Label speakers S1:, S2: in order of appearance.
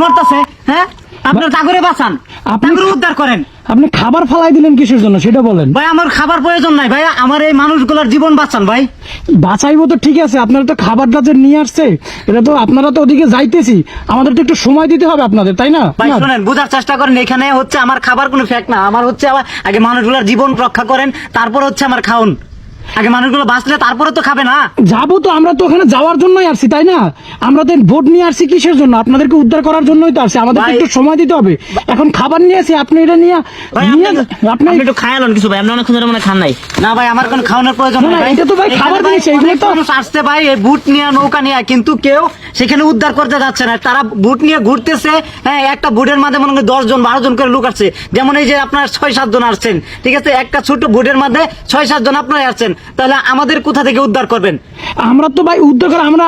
S1: মরতেছে হ্যাঁ? আপনার তাগরে বাঁচান তাগরে উদ্ধার করেন।
S2: আপনি খাবার ফালাই দিলেন কিসের জন্য সেটা বলেন।
S1: ভাই আমার খাবার প্রয়োজন নাই ভাই আমার এই মানুষগুলোর জীবন বাঁচান ভাই।
S2: বাঁচাইবো তো ঠিক আছে আপনারা তো খাবারটা যে নিয়ে আসছে এটা তো আপনারা তো ওদিকে যাইতেছি আমাদের তো একটু সময় দিতে হবে আপনাদের তাই না?
S1: ভাই? শুনেন বোঝার চেষ্টা করেন এখানে হচ্ছে আমার খাবার কোনো ফ্যাক্ট না আমার হচ্ছে আগে মানুষগুলোর জীবন রক্ষা করেন তারপর হচ্ছে আমার খাওন। আগে মানুষগুলো বাঁচলে তারপরে তো খাবে না।
S2: যাব তো আমরা তো ওখানে যাওয়ার জন্যই আসছি তাই না? আমরা তো ভোট নিয়ে আসছি কিসের জন্য? আপনাদেরকে উদ্ধার করার জন্যই তো আসছি আমাদের একটু সময় দিতে হবে। এখন খাবার নিয়ে আসি আপনি এটা নিয়ে
S1: আপনি-
S3: একটু খায়ালন কিছু ভাই। আমরা অনেকক্ষণ ধরে মনে খান নাই।
S1: না ভাই আমার কোনো খাওয়ানোর প্রয়োজন নাই
S2: এটা তো ভাই খাবার জিনিস, এগুলো তো-
S1: আসতে ভাই। এই বুট নিয়ে নৌকা নিয়ে কিন্তু কেউ সেখানে উদ্ধার করতে যাচ্ছে না। তারা বুট নিয়ে ঘুরতেছে হ্যাঁ একটা বুটের মাঝে মনে হয় দশজন বারো জন করে লোক আসছে। যেমন এই যে আপনার ছয় সাতজন আসছেন, ঠিক আছে? একটা ছোট বুটের মধ্যে ছয় সাতজন আপনারা আসছেন। তাহলে আমাদের কোথা থেকে উদ্ধার করবেন?
S2: আমরা তো ভাই উদ্ধার করে আমরা